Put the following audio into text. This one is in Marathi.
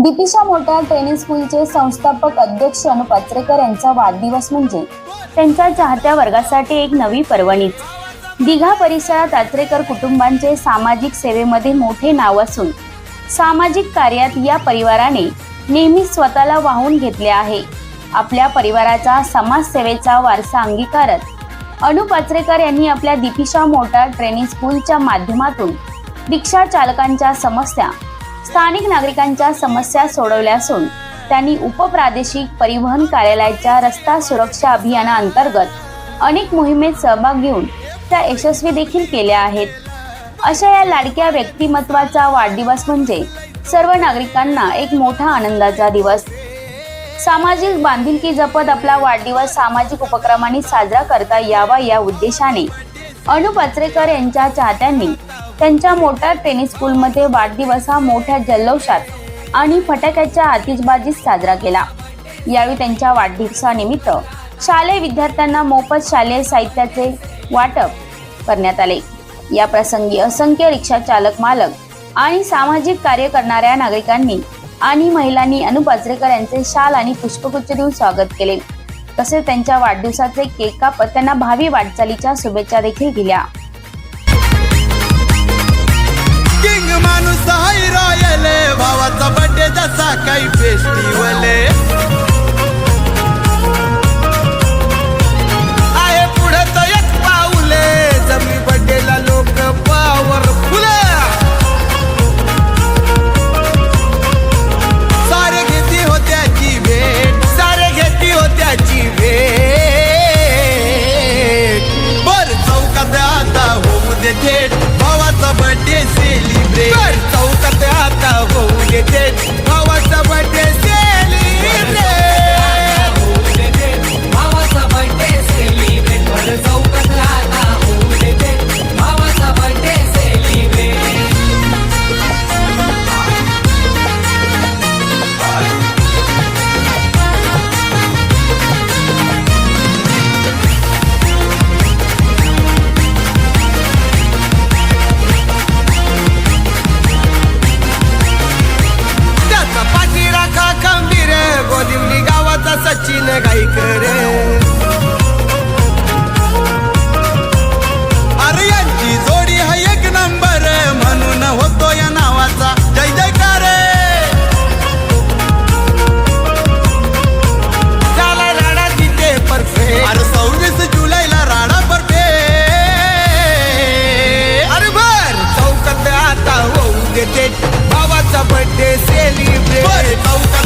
दीपिशा मोटार टेनिस स्कूलचे संस्थापक अध्यक्ष अनु पात्रेकर यांचा वाढदिवस म्हणजे त्यांच्या चाहत्या वर्गासाठी एक नवी पर्वणीच. दिघा परिसरात आचरेकर कुटुंबांचे सामाजिक सेवेमध्ये मोठे नाव असून सामाजिक कार्यात या परिवाराने नेहमी स्वतःला वाहून घेतले आहे. आपल्या परिवाराचा समाजसेवेचा वारसा अंगीकारत अनु पाचरेकर यांनी आपल्या दीपिशा मोटार ट्रेनिंग स्कूलच्या माध्यमातून रिक्षा चालकांच्या समस्या स्थानिक नागरिकांच्या समस्या सोडवल्या असून त्यांनी उपप्रादेशिक परिवहन कार्यालयाच्या रस्ता सुरक्षा अभियानाअंतर्गत अनेक मोहिमेत सहभाग घेऊन त्या यशस्वी देखील केल्या आहेत. अशा या लाडक्या व्यक्तिमत्वाचा वाढदिवस म्हणजे सर्व नागरिकांना एक मोठा आनंदाचा दिवस. सामाजिक बांधिलकी जपत आपला वाढदिवस सामाजिक उपक्रमांनी साजरा करता यावा या उद्देशाने अनु पाचरेकर यांच्या चाहत्यांनी त्यांच्या मोटार टेनिस स्कूलमध्ये वाढदिवस हा मोठ्या जल्लोषात आणि फटाक्याच्या आतिषबाजीत साजरा केला. यावेळी त्यांच्या वाढदिवसानिमित्त शालेय विद्यार्थ्यांना मोफत शालेय साहित्याचे वाटप करण्यात आले. या प्रसंगी असंख्य रिक्षा चालक मालक आणि सामाजिक कार्य करणाऱ्या नागरिकांनी आणि महिलांनी अनुपाजरेकर यांचे शाल आणि पुष्पगुच्छ देऊन स्वागत केले. तसेच त्यांच्या वाढदिवसाचे केक कापत त्यांना भावी वाटचालीच्या शुभेच्छा देखील दिल्या. किंग माणूस हाय रॉयल भावाचा बड्डे जसा काही फेस्टिवल celebrate. But